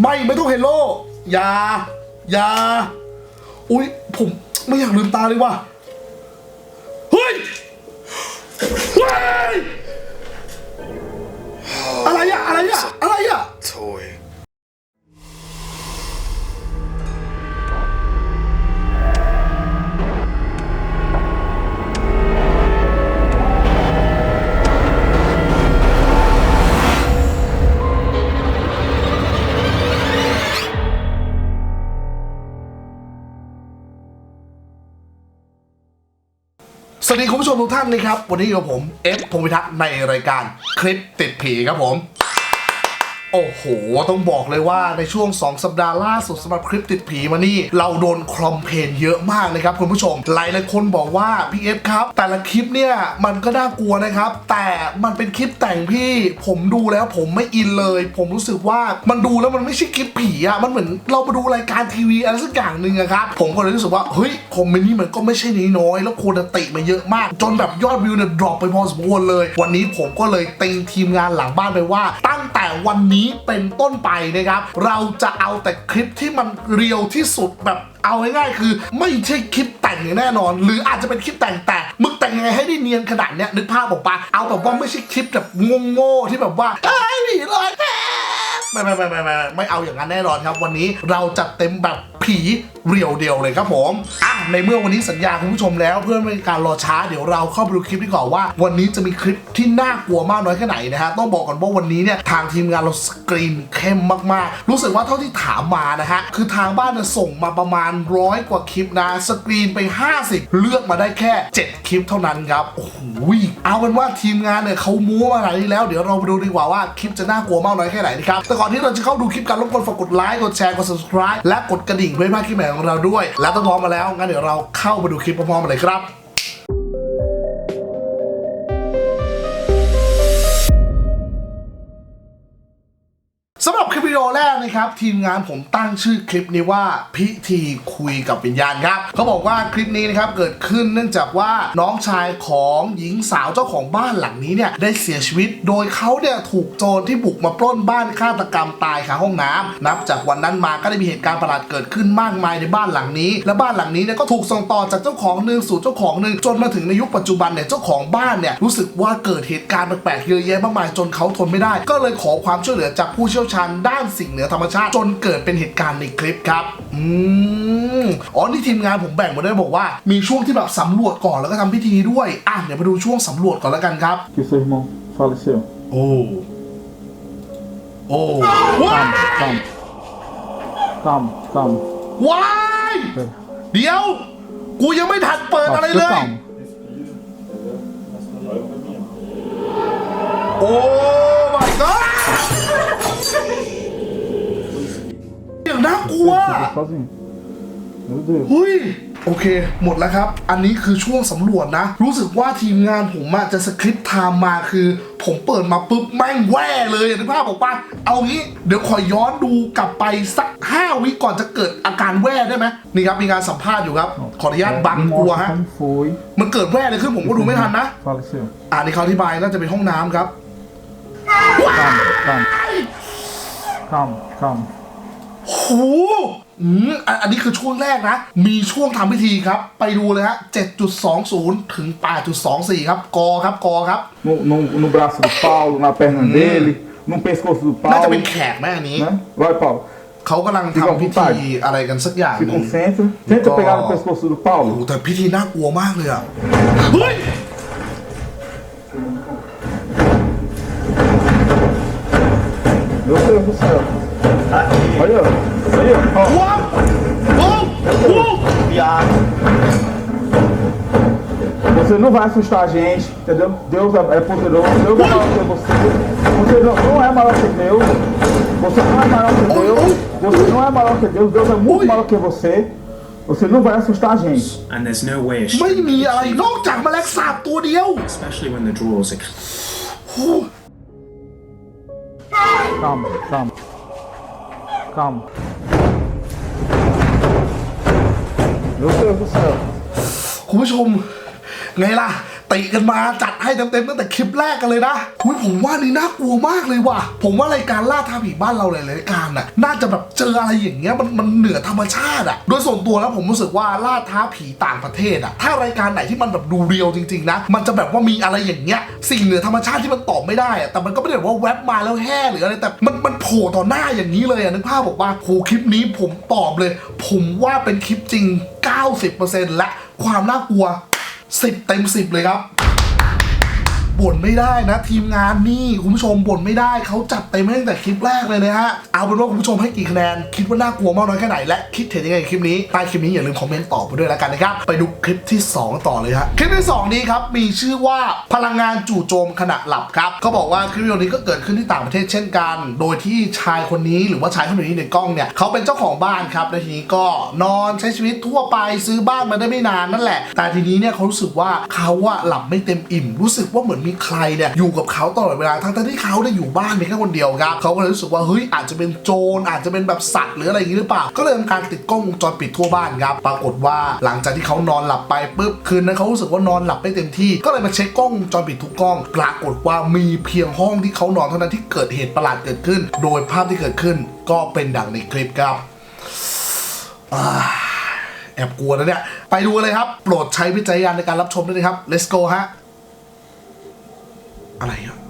ไม่ไม่ต้องเฮลโลอย่าอย่าอุ้ยผมไม่อยากลืมตาเลยว่ะเฮ้ยเฮ้ยอะไรอะอะไรอะอะไรอะ toy. วัสดีคุณผู้ชมทุกท่านนะครับ วันนี้อยู่กับผมเอฟพงพิทักษ์ในรายการคลิปติดผีครับผม โอ้โห ต้องบอกเลยว่าในช่วง 2 สัปดาห์ล่าสุดสำหรับคลิปติดผีมานี่ เราโดนคอมเพนเยอะมากนะครับคุณผู้ชม หลายหลายคนบอกว่าพี่เอฟครับ แต่ละคลิปเนี่ยมันก็น่ากลัวนะครับ แต่มันเป็นคลิปแต่งพี่ ผมดูแล้วผมไม่อินเลย ผมรู้สึกว่ามันดูแล้วมันไม่ใช่คลิปผีอะมันเหมือนเรามาดูรายการทีวีอะไรสักอย่างหนึ่งอะครับผมก็เลยรู้สึกว่าเฮ้ยคอมเมนต์นี่มันก็ไม่ใช่น้อยๆแล้วคนติมาเยอะมาก จนแบบยอดวิวเนี่ยดรอปไปพอสมควรเลย วันนี้ผมก็เลยติงทีมงานหลังบ้านไปว่า ตั้งแต่วันนี้ี้เป็นต้นไปนะครับ เราจะเอาแต่คลิปที่มันเรียวที่สุดแบบเอาง่ายๆคือ ไม่ใช่คลิปแต่งแน่นอน หรืออาจจะเป็นคลิปแต่งแต่มึงแต่งยังไงให้ได้เนียนขนาดเนี้ยนึกภาพออกปะเอาแบบว่าไม่ใช่คลิปแบบโง่ๆที่แบบว่าไอ้หนีเลยไม่ไม่ไม่ไม่ไม่ไม่เอาอย่างนั้นแน่นอนครับ วันนี้เราจัดเต็มแบบ ผีเรียวเดียวเลยครับผมอะในเมื่อวันนี้สัญญาคุณผู้ชมแล้วเพื่อไม่ให้การรอช้าเดี๋ยวเราเข้าไปดูคลิปดีกว่าว่า วันนี้จะมีคลิปที่น่ากลัวมากน้อยแค่ไหนนะฮะต้องบอกก่อนว่าวันนี้เนี่ยทางทีมงานเราสกรีนเข้มมากๆ รู้สึกว่าเท่าที่ถามมานะฮะคือทางบ้านเนี่ยส่งมาประมาณร้อยกว่าคลิปนะสกรีนไป 50 เลือกมาได้แค่ 7 คลิปเท่านั้นครับโอ้โหเอาเป็นว่าทีมงานเนี่ยเขามู้มาขนาดนี้แล้วเดี๋ยวเราไปดูดีกว่าว่าคลิปจะน่ากลัวมากน้อยแค่ไหนนะครับแต่ก่อนที่เราจะเข้าดูคลิปกันรบกวนฝากกดไลค์กดแชร์กด subscribe และกดกระดิ่งเพื่อนมาดคลิปใหม่ของเราด้วย และต้องพร้อมมาแล้วงั้นเดี๋ยวเราเข้าไปดูคลิปพร้อมๆกันเลยครับ ครับ ทีมงานผมตั้งชื่อคลิปนี้ว่าพิธีคุยกับวิญญาณครับเขาบอกว่าคลิปนี้นะครับเกิดขึ้นเนื่องจากว่าน้องชายของหญิงสาวเจ้าของบ้านหลังนี้เนี่ยได้เสียชีวิต โดยเขาเนี่ยถูกโจรที่บุกมาปล้นบ้านฆาตกรรมตายคาห้องน้ำนับจากวันนั้นมาก็ได้มีเหตุการณ์ประหลาดเกิดขึ้นมากมายในบ้านหลังนี้ และบ้านหลังนี้เนี่ยก็ถูกส่งต่อจากเจ้าของหนึ่งสู่เจ้าของหนึ่งจนมาถึงในยุคปัจจุบันเนี่ยเจ้าของบ้านเนี่ยรู้สึกว่าเกิดเหตุการณ์แปลกๆเยอะแยะมากมายจนเขาทนไม่ได้ ก็เลยขอความช่วยเหลือจากผู้เชี่ยวชาญด้านสิ่งเหนือธรรมชาติ จนเกิดเป็นเหตุการณ์ในคลิปครับ อืมอ๋อนี่ทีมงานผมแบ่งมาด้วยบอกว่า มีช่วงที่แบบสำรวจก่อนแล้วก็ทำพิธีด้วย อะเดี๋ยวมาดูช่วงสำรวจก่อนแล้วกันครับ que seu irmão faleceu. โอ้ โอ้ Calma, calma. Calma, calma. ว้าย Pera. เดี๋ยว กูยังไม่ทันเปิด Ó, อะไร fica เลย calmo. โอ้ ลัว Fica sozinho. Meu Deus. เฮ้ยโอเค หมดแล้วครับ อันนี้คือช่วงสำรวจนะ รู้สึกว่าทีมงานผมอะจะสคริปต์ไทม์มาคือ ผมเปิดมาปุ๊บแม่งแว่เลยนึกภาพบอกปะเอางี้เดี๋ยวขอย้อนดูกลับไปสัก 5 วิก่อนจะเกิดอาการแว่ได้ไหมนี่ครับมีการสัมภาษณ์อยู่ครับ ขออนุญาตบัง Me กลัว mostra ฮะ como foi มันเกิดแว่เลยขึ้นผมก็ดูไม่ทันนะ faleceu. อ่านี่เขาอธิบายน่าจะเป็นห้องน้ำครับ Calma, calma. Calma, calma. โหอืมอันอันนี้คือช่วงแรกนะ มีช่วงทำพิธีครับ ไปดูเลยฮะ 7.20 ถึง 8.24 ครับ กอครับ กอครับ No, no, no braço do Paulo, na perna dele, no pescoço do น่าจะ Paulo. เป็นแขกแม่อันนี้ Né? Vai, Paulo. เขากำลังทำพิธีอะไรกันสักอย่างห Se นึ่ง concentra. Tenta Ó. pegar no pescoço do โอ้โห Paulo. แต่พิธีน่ากลัวมากเลยอะ เฮ้ย Meu Deus do céu. Olha, olha. Ó. ว้าวว้าวว้าว Você não vai assustar a gente, entendeu? Deus é é poderoso, Deus é maior que você. Você não, não é maior que Deus. Você não é maior que Deus. Você não é maior que Deus. Deus é muito Oi. maior que você. Você não vai assustar a gente. and there's no way a ไม่ stream มี could อะไร achieve นอกจากแมลงสาบตัวเดียว especially when the drawers are Calma, calma. Calma. Meu Deus do céu. คุณผู้ชม ไงล่ะ ติกันมาจัดให้เต็มๆตั้งแต่คลิปแรกกันเลยนะหุยผมว่านี่น่ากลัวมากเลยว่ะ ผมว่ารายการล่าท้าผีบ้านเราหลายๆรายการน่ะน่าจะแบบเจออะไรอย่างเงี้ยมันมันเหนือธรรมชาติอะโดยส่วนตัวแล้วผมรู้สึกว่าล่าท้าผีต่างประเทศอะถ้ารายการไหนที่มันแบบดูเรียวจริงๆนะมันจะแบบว่ามีอะไรอย่างเงี้ยสิ่งเหนือธรรมชาติที่มันตอบไม่ได้อะแต่มันก็ไม่ได้แบบว่าแวบมาแล้วแห่หรืออะไรแต่มันมันโผล่ต่อหน้าอย่างนี้เลยอะนึกภาพบอกว่าโหคลิปนี้ผมตอบเลย ผมว่าเป็นคลิปจริง 90%และความน่ากลัว 10 เต็ม 10 เลยครับ บ่นไม่ได้นะ ทีมงานนี่คุณผู้ชมบ่นไม่ได้เขาจัดเต็มตั้งแต่คลิปแรกเลยนะฮะเอาเป็นว่าคุณผู้ชมให้กี่คะแนน คิดว่าน่ากลัวมากน้อยแค่ไหนและคิดเห็นยังไงคลิปนี้ใต้คลิปนี้อย่าลืมคอมเมนต์ตอบไปด้วยแล้วกันนะครับไปดูคลิปที่ 2 ต่อเลยฮะคลิปที่ 2 นี้ครับมีชื่อว่าพลังงานจู่โจมขณะหลับครับเขาบอกว่าคลิปวิดีโอนี้ก็เกิดขึ้นที่ต่างประเทศเช่นกัน โดยที่ชายคนนี้หรือว่าชายคนนี้ในกล้องเนี่ยเขาเป็นเจ้าของบ้านครับและทีนี้ก็นอนใช้ชีวิตทั่วไปซื้อบ้านมาได้ไม่นานนั่นแหละ แต่ทีนี้เนี่ยเขารู้สึกว่าเขาอะหลับไม่เต็มอิ่มรู้สึกว่าเหมือนมีใครเนี่ยอยู่กับเขาตลอดเวลาทั้งที่เขาเนี่ยอยู่บ้านเพียงแค่คนเดียวครับเขาก็เลยรู้สึกว่าเฮ้ยอาจจะเป็นโจรอาจจะเป็นแบบสัตว์หรืออะไรอย่างนี้หรือเปล่า ก็เลยทำการติดกล้องวงจรปิดทั่วบ้านครับปรากฏว่าหลังจากที่เขานอนหลับไปปุ๊บคืนนั้นเขารู้สึกว่านอนหลับไม่เต็มที่ ก็เลยมาเช็คกล้องวงจรปิดทุกกล้อง ปรากฏว่ามีเพียงห้องที่เขานอนเท่านั้นที่เกิดเหตุประหลาดเกิดขึ้น โดยภาพที่เกิดขึ้นก็เป็นดังในคลิปครับแอบกลัวนะเนี่ย ไปดูเลยครับ โปรดใช้วิจารณญาณในการรับชมด้วยนะครับ let's go ฮะ อะไรอะเ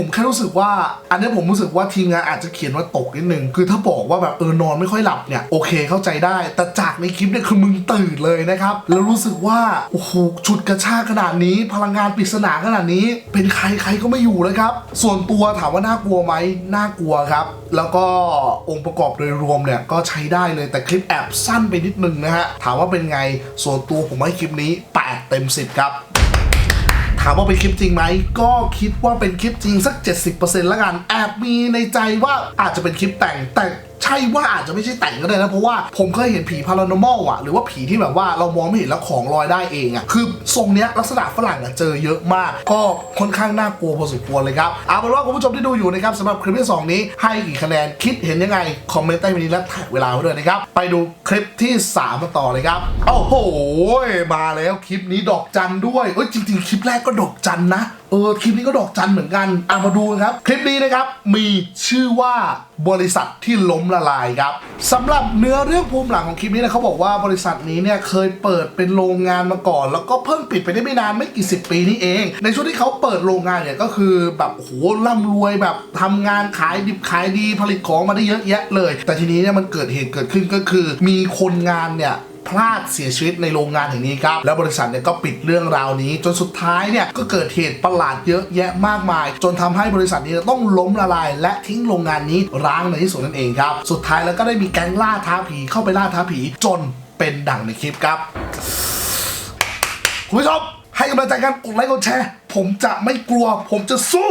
ผมแค่รู้สึกว่า อันนี้ผมรู้สึกว่าทีมงานอาจจะเขียนว่าตกนิดนึง คือถ้าบอกว่าแบบเออนอนไม่ค่อยหลับเนี่ยโอเคเข้าใจได้ แต่จากในคลิปเนี่ยคือมึงตื่นเลยนะครับ แล้วรู้สึกว่าโอ้โหฉุดกระชากขนาดนี้ พลังงานปริศนาขนาดนี้ เป็นใครใครก็ไม่อยู่เลยครับ ส่วนตัวถามว่าน่ากลัวไหมน่ากลัวครับ แล้วก็องค์ประกอบโดยรวมเนี่ยก็ใช้ได้เลยแต่คลิปแอบสั้นไปนิดนึงนะฮะถามว่าเป็นไงส่วนตัวผมให้คลิปนี้8เต็ม10ครับ ถามว่าเป็นคลิปจริงไหม ก็คิดว่าเป็นคลิปจริงสัก 70%ละกัน แอบมีในใจว่าอาจจะเป็นคลิปแต่งแต่ ใช่ว่าอาจจะไม่ใช่แต่งก็ได้นะเพราะว่าผมเคยเห็นผีพารานอมอลอะหรือว่าผีที่แบบว่าเรามองไม่เห็นแล้วของลอยได้เองอะคือทรงเนี้ยลักษณะฝรั่งอะเจอเยอะมาก ก็ค่อนข้างน่ากลัวพอสมควรเลยครับเอาเป็นว่าคุณผู้ชมที่ดูอยู่นะครับสำหรับคลิปที่สองนี้ให้กี่คะแนนคิดเห็นยังไงคอมเมนต์ใต้วิดีโอและแท็กเวลาไว้ด้วยนะครับไปดูคลิปที่สามมาต่อเลยครับโอ้โหมาแล้วคลิปนี้ดอกจันด้วยเอ้ยจริงๆคลิปแรกก็ดอกจันนะ เออคลิปนี้ก็ดอกจันเหมือนกันอะมาดูครับ คลิปนี้นะครับมีชื่อว่าบริษัทที่ล้มละลายครับสำหรับเนื้อเรื่องภูมิหลังของคลิปนี้นะเขาบอกว่าบริษัทนี้เนี่ยเคยเปิดเป็นโรงงานมาก่อน แล้วก็เพิ่งปิดไปได้ไม่นานไม่กี่สิบปีนี้เอง ในช่วงที่เขาเปิดโรงงานเนี่ยก็คือแบบโหร่ำรวยแบบทำงานขายดิบขายดีผลิตของมาได้เยอะแยะเลย แต่ทีนี้เนี่ยมันเกิดเหตุเกิดขึ้นก็คือ มีคนงานเนี่ย พลาดเสียชีวิตในโรงงานแห่งนี้ครับ แล้วบริษัทเนี่ยก็ปิดเรื่องราวนี้ จนสุดท้ายเนี่ยก็เกิดเหตุประหลาดเยอะแยะมากมาย จนทำให้บริษัทนี้ต้องล้มละลาย และทิ้งโรงงานนี้ร้างในที่สุดนั่นเองครับ สุดท้ายแล้วก็ได้มีแก๊งล่าท้าผีเข้าไปล่าท้าผีจนเป็นดังในคลิปครับคุณผู้ชมให้กำลังใจกันกดไลค์กดแชร์ ผมจะไม่กลัว ผมจะสู้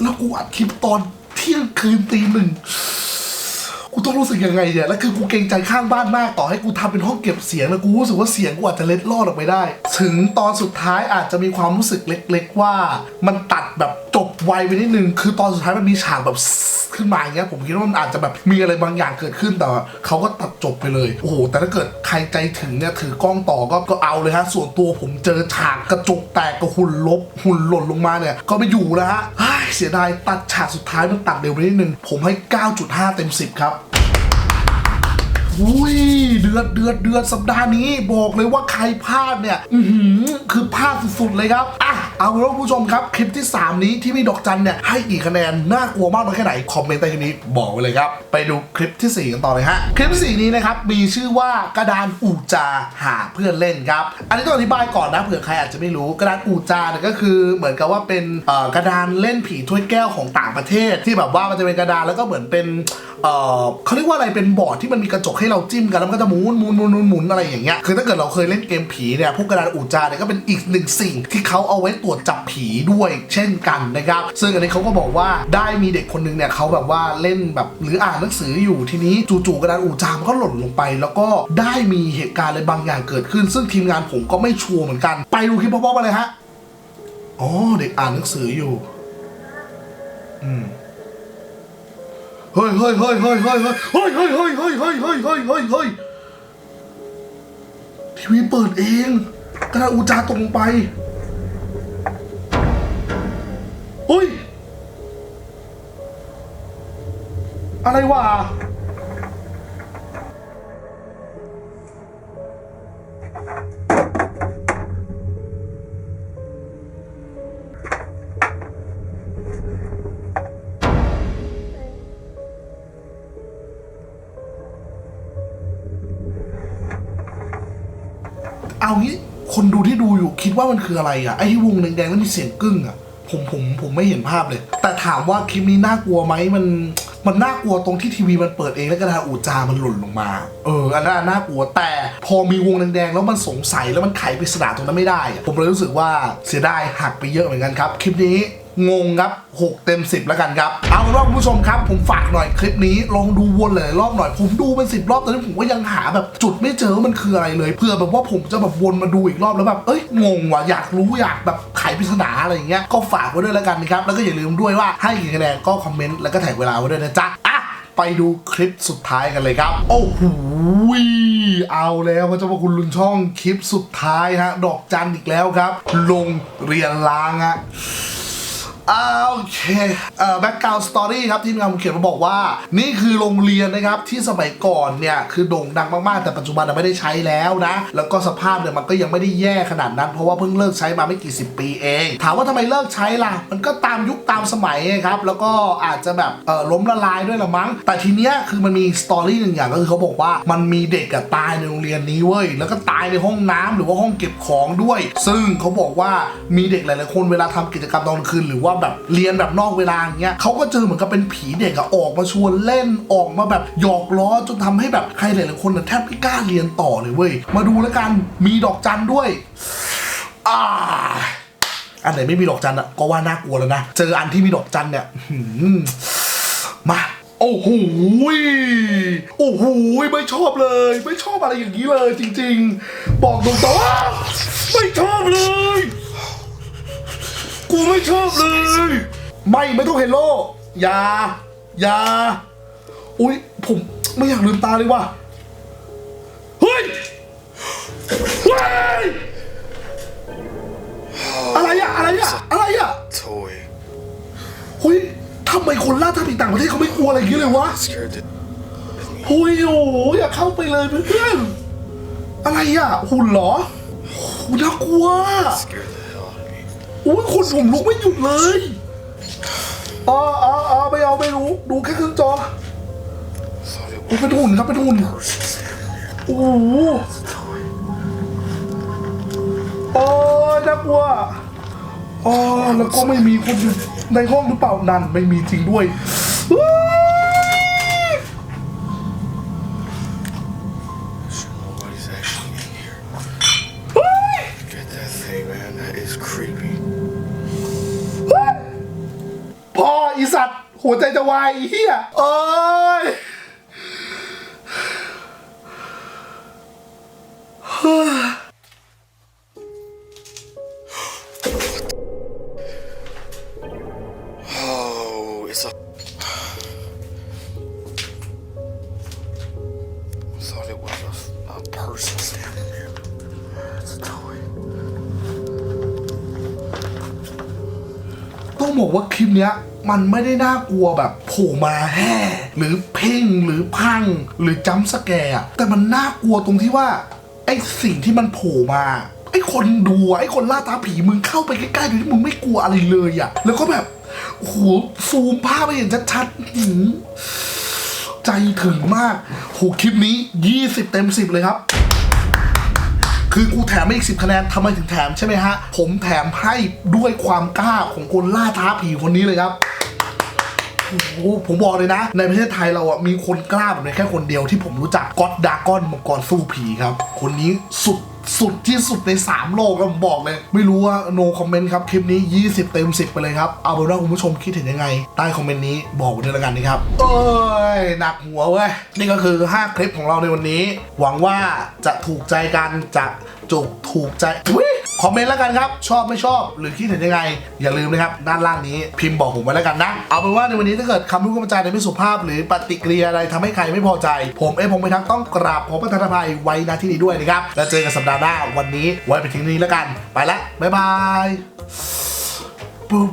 แล้วกูอัดคลิปตอนเที่ยงคืนตีหนึ่ง ต้องรู้สึกยังไงเนี่ยแล้วคือกูเกรงใจข้างบ้านมากต่อให้กูทำเป็นห้องเก็บเสียงแล้วกูรู้สึกว่าเสียงกูอาจจะเล็ดลอดออกไปได้ ถึงตอนสุดท้ายอาจจะมีความรู้สึกเล็ก ๆ ว่า มันตัดแบบจบไวไปนิดนึงคือตอนสุดท้ายมันมีฉากแบบขึ้นมาอย่างเงี้ยผมคิดว่ามันอาจจะแบบมีอะไรบางอย่างเกิดขึ้นแต่เขาก็ตัดจบไปเลยโอ้โหแต่ถ้าเกิดใครใจถึงเนี่ยถือกล้องต่อก็ก็เอาเลยฮะส่วนตัวผมเจอฉากกระจกแตกกับหุ่นลบหุ่นหล่นลงมาเนี่ยก็ไม่อยู่แล้วฮะเสียดายตัดฉากสุดท้ายมันตัดเร็วไปนิดนึงผมให้ 9.5 เต็ม 10 ครับ อุ้ยเดือดเดือดเดือดสัปดาห์นี้บอกเลยว่าใครพลาดเนี่ย อือหือคือพลาดสุดๆเลยครับอะ เอาเป็นว่าคุณผู้ชมครับ คลิปที่ 3 นี้ที่มีดอกจันเนี่ยให้กี่คะแนน น่ากลัวมากน้อยแค่ไหน คอมเมนต์ใต้คลิปนี้บอกไว้เลยครับ ไปดูคลิปที่ 4 กันต่อเลยฮะ คลิปที่4นี้นะครับ มีชื่อว่ากระดานอูจาหาเพื่อนเล่นครับ อันนี้ต้องอธิบายก่อนนะเผื่อใครอาจจะไม่รู้กระดานอูจาเนี่ยก็คือเหมือนกับว่าเป็นกระดานเล่นผีถ้วยแก้วของต่างประเทศ ที่แบบว่ามันจะเป็นกระดานแล้วก็เหมือนเป็นเขาเรียกว่าอะไรเป็นบอร์ดที่มันมีกระจกให้เราจิ้มกันแล้วมันก็จะหมุนหมุนหมุนหมุนหมุนอะไรอย่างเงี้ยคือถ้าเกิดเราเคยเล่นเกมผีเนี่ยพวกกระดานอูจาเนี่ยก็เป็นอีกหนึ่งสิ่งที่เขาเอาไว้ตวจจับผีด้วยเช่นกันนะครับ ซึ่งอันนี้เขาก็บอกว่าได้มีเด็กคนหนึงเนี่ยเขาแบบว่าเล่นแบบหรืออ่านหนังสืออยู่ทีนี้จู่ๆกระดานอูจามันก็หล่นลงไป แล้วก็ได้มีเหตุการณ์อะไรบางอย่างเกิดขึ้น ซึ่งทีมงานผมก็ไม่ชัวร์เหมือนกัน ไปดูคลิปพร้อมๆกันเลยฮะอ๋อเด็กอ่านหนังสืออยู่ อืมเฮ้ยเฮ้ยเฮ้ยเฮ้ยเฮ้ยเฮ้ยเฮ้ยเฮ้ยเฮ้ยเฮ้ยเฮ้ยเฮ้ยเฮ้ยเฮ้ยทีวีเปิดเองกระดาษอูจาตรงไป เฮ้ย อะไรวะเอางี้คนดูที่ดูอยู่คิดว่ามันคืออะไรอะ ไอ้ที่วงแดงๆแล้วมีเสียงกึ้งอะ ผมผมผมไม่เห็นภาพเลย แต่ถามว่าคลิปนี้น่ากลัวไหมมันมันน่ากลัวตรงที่ทีวีมันเปิดเองแล้วกระดาษอูจามันหล่นลงมา เอออันนั้นน่ากลัวแต่พอมีวงแดงๆแล้วมันสงสัยแล้วมันไขปริศนาตรงนั้นไม่ได้ ผมเลยรู้สึกว่าเสียดายหักไปเยอะเหมือนกันครับ คลิปนี้ งงครับ 6 เต็ม 10 แล้วกันครับ เอาเป็นว่าคุณผู้ชมครับ ผมฝากหน่อยคลิปนี้ลองดูวนหลายรอบหน่อย ผมดูเป็น 10 รอบตอนนี้ผมก็ยังหาแบบจุดไม่เจอมันคืออะไรเลยเพื่อแบบว่าผมจะแบบวนมาดูอีกรอบแล้วแบบเอ้ยงงว่ะอยากรู้อยากแบบไขปริศนาอะไรอย่างเงี้ยก็ฝากไว้ด้วยแล้วกันนะครับแล้วก็อย่าลืมด้วยว่าให้กี่คะแนนก็คอมเมนต์แล้วก็แท็กเวลาไว้ด้วยนะจ๊ะอะไปดูคลิปสุดท้ายกันเลยครับ โอ้โหเอาแล้วพระเจ้าพระคุณลุนช่องคลิปสุดท้ายฮะดอกจันอีกแล้วครับ ลงเรียนล้างฮะ อ่าโอเคเอ่อแบ็กกราวด์สตอรี่ครับทีมงานผมเขียนมาบอกว่า นี่คือโรงเรียนนะครับที่สมัยก่อนเนี่ยคือโด่งดังมากๆ แต่ปัจจุบันไม่ได้ใช้แล้วนะ แล้วก็สภาพเนี่ยมันก็ยังไม่ได้แย่ขนาดนั้น เพราะว่าเพิ่งเลิกใช้มาไม่กี่สิบปีเอง ถามว่าทำไมเลิกใช้ล่ะ มันก็ตามยุคตามสมัยครับแล้วก็อาจจะแบบเออล้มละลายด้วยละมั้ง แต่ทีเนี้ยคือมันมีสตอรี่หนึ่งอย่างก็คือเขาบอกว่ามันมีเด็กอะตายในโรงเรียนนี้เว้ยแล้วก็ตายในห้องน้ำหรือว่าห้องเก็บของด้วย ซึ่งเขาบอกว่ามีเด็กหลายๆคนเวลาทำกิจกรรมตอนคืนหรือว่าแบบเรียนแบบนอกเวลาอย่างเงี้ยเขาก็เจอเหมือนกับเป็นผีเด็กอะออกมาชวนเล่นออกมาแบบหยอกล้อจนทำให้แบบใครหลายๆคนแทบไม่กล้าเรียนต่อเลยเว้ยมาดูแล้วกันมีดอกจันด้วยอ่าอันไหนไม่มีดอกจันอะก็ว่าน่ากลัวแล้วนะเจออันที่มีดอกจันเนี่ยมาโอ้โห โอ้โห ไม่ชอบเลย ไม่ชอบอะไรอย่างนี้เลยจริง ๆ บอกตรงๆว่าไม่ชอบเลย กูไม่ชอบเลย ไม่ไม่ต้องเฮลโลอย่าอย่าอุ้ยผมไม่อยากลืมตาเลยว่ะเฮ้ยเฮ้ยอะไรอะอะไรอะอะไรอะ toy. เฮ้ยทำไมคนล่าท้าผีต่างประเทศเขาไม่กลัวอะไรอย่างนี้เลยวะ Scared to เฮ้ยโอ้โหอย่าเข้าไปเลยเพื่อนๆอะไรอะหุ่นเหรอโอ้โหน่ากลัว อ้ยคนผมลุกไม่หยุดเลยอ๋ออ๋ออ๋อไม่เอาไม่รู้ ดูแค่ครึ่งจอโอ้เป็นหุ่นครับเป็นหุ่นโอ้โหโอ้ยน่ากลัวอ๋อแล้วก็ไม่มีคนอยู่ในห้องหรือเปล่านั่นไม่มีจริงด้วย หัวใจจะวายอีเหี้ยเอ้ย Oh, it's a. Thought it was a, a person standing there. It's a toy. ต้องบอกว่าคลิปเนี้ย มันไม่ได้น่ากลัวแบบโผล่มาแห่หรือเพ่งหรือพังหรือจัมป์สแกร์แต่มันน่ากลัวตรงที่ว่าไอ้สิ่งที่มันโผล่มาไอ้คนดูไอ้คนล่าตาผีมึงเข้าไปใกล้ๆโดยที่มึงไม่กลัวอะไรเลยอะแล้วก็แบบโอ้โหซูมภาพไปเห็นชัดๆหืใจถึงมากโหคลิปนี้ 20 เต็ม 10 เลยครับ คือกูแถมไม่อีกสิบคะแนนทำไมถึงแถมใช่ไหมฮะ ผมแถมให้ด้วยความกล้าของคนล่าท้าผีคนนี้เลยครับโอ้ผมบอกเลยนะ ในประเทศไทยเราอะมีคนกล้าแบบนี้แค่คนเดียวที่ผมรู้จักก็อดดากอนมังกรสู้ผีครับ คนนี้สุด สุดที่สุดใน 3 โลกครับผมบอกเลย ไม่รู้ว่า no comment ครับ คลิปนี้ 20 เต็ม 10 ไปเลยครับ เอาเป็นว่าคุณผู้ชมคิดเห็นยังไง ใต้คอมเมนต์นี้บอกกันด้วยแล้วกันนะครับเอ้ย หนักหัวเว้ย นี่ก็คือ 5 คลิปของเราในวันนี้ หวังว่าจะถูกใจกันจะจุกถูกใจ คอมเมนต์แล้วกันครับ ชอบไม่ชอบ หรือคิดเห็นยังไง อย่าลืมนะครับ ด้านล่างนี้พิมพ์บอกผมไว้แล้วกันนะ เอาเป็นว่าในวันนี้ถ้าเกิดคำพูดคำบรรยายในไม่สุภาพ หรือปฏิกิริยาอะไรทำให้ใครไม่พอใจ ผมเอฟผมไปทักต้องกราบขอประทานอภัยไว้ณที่นี้ด้วยนะครับแล้วเจอกันสัปดาห์หน้าวันนี้ไว้ไปถึงนี้แล้วกัน ไปละบ๊ายบายปุ๊บ